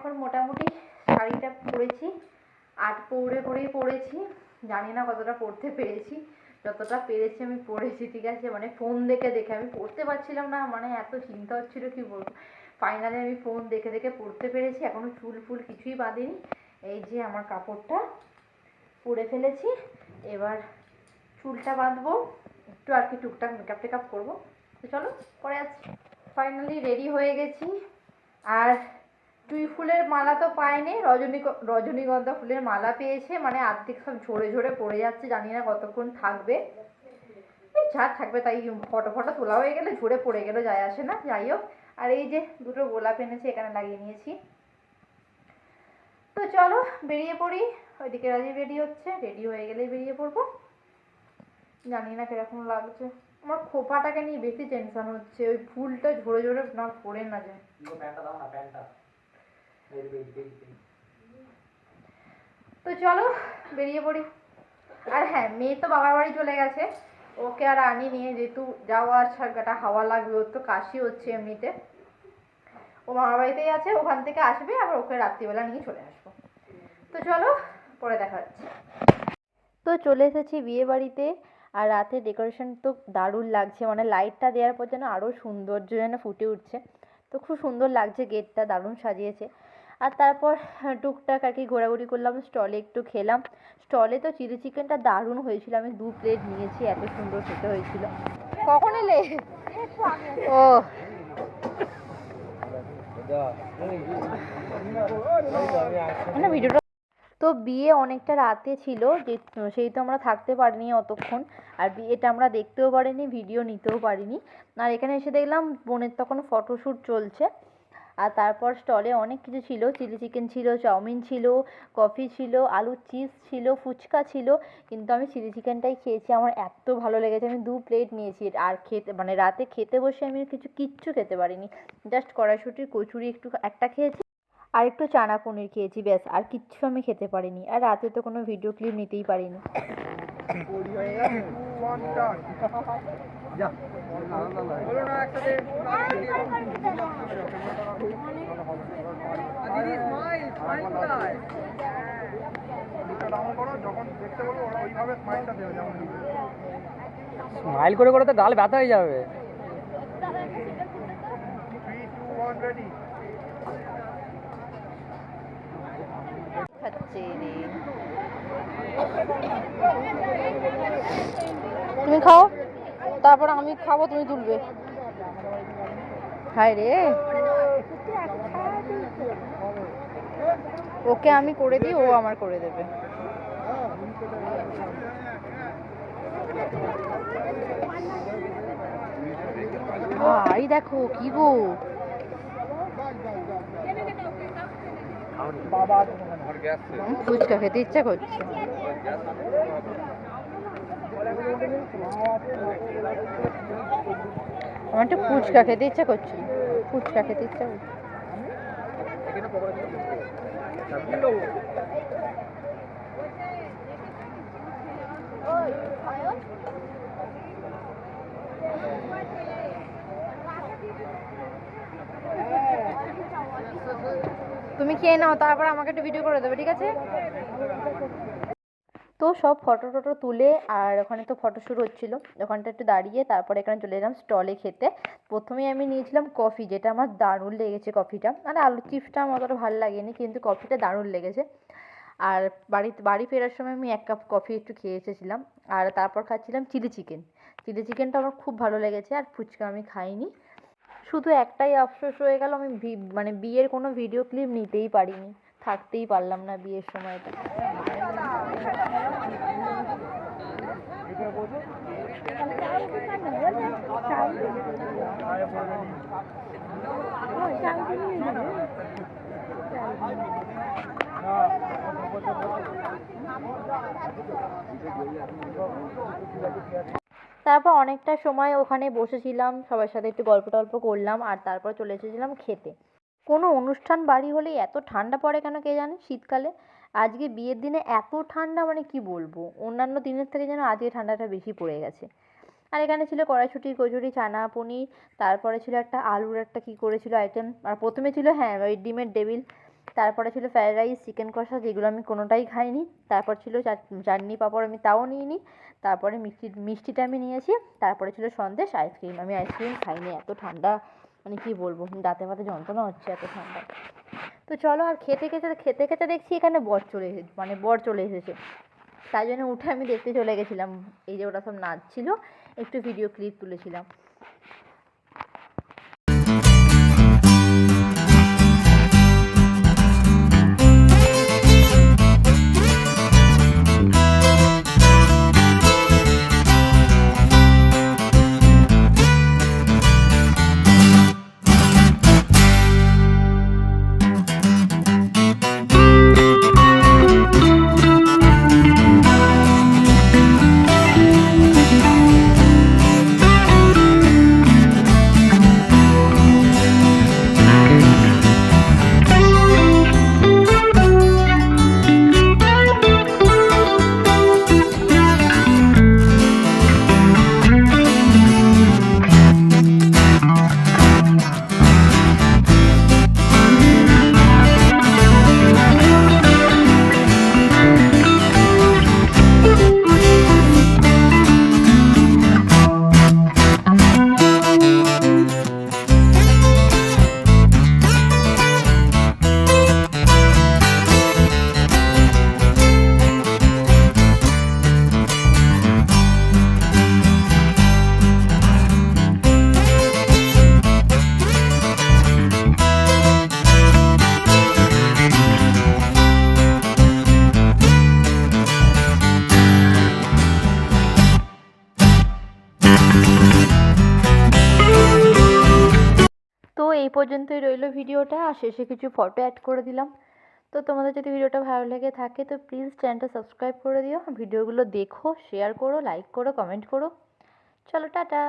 এখন মোটামুটি শাড়িটা পরেছি। আট পৌড়ে করেই পরেছি। জানি না কতটা পড়তে পেরেছি। যতটা পেরেছি আমি পড়েছি ঠিক আছে? মানে ফোন দেখে দেখে। আমি পড়তে পারছিলাম না মানে এত চিন্তা হচ্ছিল কি বলব? ফাইনালি আমি ফোন দেখে দেখে পড়তে পেরেছি। এখনও চুল ফুল কিছুই বাঁধিনি। এই যে আমার কাপড়টা পরে ফেলেছি। এবার চুলটা বাঁধবো। একটু আর কি টুকটাক মেকআপ টেকআপ করব। তো চলো, পরে আসছি ফাইনালি রেডি হয়ে গেছি। আর টুই ফুলের মালা তো পায়নি রজনী রজনীগন্ধা ফুলের মালা পেয়েছে মানে আর্ধেক সব ঝরে ঝরে পড়ে যাচ্ছে, জানি না কতক্ষণ থাকবে। যা থাকবে তাই ফটো ফটো তোলা হয়ে গেলে ঝরে পড়ে গেলে, যায় আসে না, যাই হোক। আর এই যে দুটো গোলাপ এনেছি, এখানে লাগিয়ে নিয়েছি। তো চলো বেরিয়ে পড়ি, ওইদিকে রাজি রেডি হচ্ছে, রেডি হয়ে গেলেই বেরিয়ে পড়ব। জানি না কীরকম লাগছে। আমার খোপাটাকে নিয়ে বেশি টেনশন হচ্ছে, ওই ফুলটা ঝরে ঝরে না পড়ে না যায়। প্যান্টটা দাও না, প্যান্টটা। তো চলো, বেরিয়ে পড়ি। আর হ্যাঁ মেয়ে তো বাবার বাড়ি চলে গেছে। ওকে আর আনি নিয়ে যেহেতু যাওয়া আসাটা হাওয়া লাগবে, ওর তো কাশি হচ্ছে এমনিতে। ও মামার বাড়িতেই আছে, ওখান থেকে আসবে, আবার ওকে রাত্রিবেলা নিয়ে চলে আসব। তো চলো, পরে দেখা যাচ্ছে তো চলে এসেছি বিয়ে বাড়িতে, আর রাতের ডেকোরেশন তো দারুণ লাগছে মানে লাইটটা দেওয়ার পর যেন আরও সৌন্দর্য যেন ফুটে উঠছে। তো খুব সুন্দর লাগছে গেটটা দারুণ সাজিয়েছে। আর তারপর হ্যাঁ, টুকটাক আর কি ঘোরাঘুরি করলাম স্টলে একটু খেলাম। স্টলে তো চিলি চিকেনটা দারুণ হয়েছিল আমি দু প্লেট নিয়েছি এত সুন্দর খেতে হয়েছিল। কখন এলে? ও। তো বিয়ে অনেকটা রাতে ছিল যে সেই তো আমরা থাকতে পারিনি অতক্ষণ আর বিয়েটা আমরা দেখতেও পারিনি ভিডিও নিতেও পারিনি। আর এখানে এসে দেখলাম বোনের তখন ফটোশ্যুট চলছে। আর তারপর স্টলে অনেক কিছু ছিল। চিলি চিকেন ছিল চাউমিন ছিল কফি ছিল আলুর চিপস ছিল ফুচকা ছিল। কিন্তু আমি চিলি চিকেনটাই খেয়েছি। আমার এত ভালো লেগেছে। আমি দু প্লেট নিয়েছি। আর খেতে মানে রাতে খেতে বসে আমি কিছু কিচ্ছু খেতে পারিনি। জাস্ট কড়াইশুটির কচুরি একটু একটা খেয়েছি। আর একটু চানা পনির খেয়েছি ব্যাস। আর কিচ্ছু আমি খেতে পারিনি। আর রাতে তো কোনো ভিডিও ক্লিপ নিতেই পারিনি। বলো না স্মাইল করে। করে তো গাল ব্যথা হয়ে যাবে। তুমি খাও তারপর আমি খাব তুমি তুলবে। হায় রে। ওকে আমি করে দিই, ও আমার করে দেবে। ভাই, দেখো, কি গো? ফুচকা খেতে ইচ্ছা করছে। আমার একটু ফুচকা খেতে ইচ্ছা করছে। ফুচকা খেতে ইচ্ছা করছে। তুমি খেয়ে নাও তারপর আমাকে একটু ভিডিও করে দেবে ঠিক আছে? তো সব ফটো টটো তুলে আর ওখানে তো ফটো শুট হচ্ছিল। ওখানটা একটু দাঁড়িয়ে তারপরে এখানে চলে এলাম স্টলে খেতে। প্রথমেই আমি নিয়েছিলাম কফি যেটা আমার দারুণ লেগেছে কফিটা মানে আলু চিপসটা আমার অতটা ভালো লাগেনি, কিন্তু কফিটা দারুণ লেগেছে। আর বাড়িতে, বাড়ি ফেরার সময় আমি এক কাপ কফি একটু খেয়ে এসেছিলাম। আর তারপর খাচ্ছিলাম চিলি চিকেন চিলি চিকেনটা আমার খুব ভালো লেগেছে, আর ফুচকা আমি খাইনি। শুধু একটাই আফসোস হয়ে গেল, আমি মানে বিয়ের কোনো ভিডিও ক্লিপ নিতেই পারিনি। থাকতেই পারলাম না বিয়ের সময়টা। তারপর অনেকটা সময় ওখানে বসেছিলাম, সবার সাথে একটু গল্প টল্প করলাম আর তারপর চলে এসেছিলাম খেতে। কোনো অনুষ্ঠান বাড়ি হলেই এত ঠান্ডা পড়ে কেন কে জানে? শীতকালে আজকে বিয়ের দিনে এত ঠান্ডা মানে কি বলব? অন্যান্য দিনের থেকে যেন আজকে ঠান্ডাটা বেশি পড়ে গেছে। আর এখানে ছিল কড়াইশুঁটি, কচুরি, চানা, পনির, তারপরে ছিল একটা আলুর একটা কি করেছিল আইটেম আর প্রথমে ছিল হ্যাঁ ওই ডিমের ডেভিল তারপরে ছিল ফ্রায়েড রাইস চিকেন কষা, যেগুলো আমি কোনোটাই খাইনি। তারপর ছিল চাট- চাটনি পাঁপড় আমি তাও নিইনি। তারপরে মিষ্টি, মিষ্টিটা আমি নিয়েছি। তারপরে ছিল সন্দেশ আইসক্রিম আমি আইসক্রিম খাইনি, এত ঠান্ডা মানে কি বলব? দাঁতে ফাতে যন্ত্রণা হচ্ছে এত ঠান্ডা। তো চলো আর খেতে খেতে খেতে খেতে দেখছি এখানে বর চলে এসেছে মানে বর চলে এসেছে। তাই জন্য উঠে আমি দেখতে চলে গেছিলাম। এই যে ওরা সব নাচছিল, একটু ভিডিও ক্লিপ তুলেছিলাম। এই পর্যন্তই রইল ভিডিওটা, আর শেষে কিছু ফটো অ্যাড করে দিলাম। তো তোমাদের যদি ভিডিওটা ভালো লেগে থাকে, তো প্লিজ চ্যানেলটা সাবস্ক্রাইব করে দিও। ভিডিওগুলো দেখো শেয়ার করো লাইক করো কমেন্ট করো। চলো, টাটা!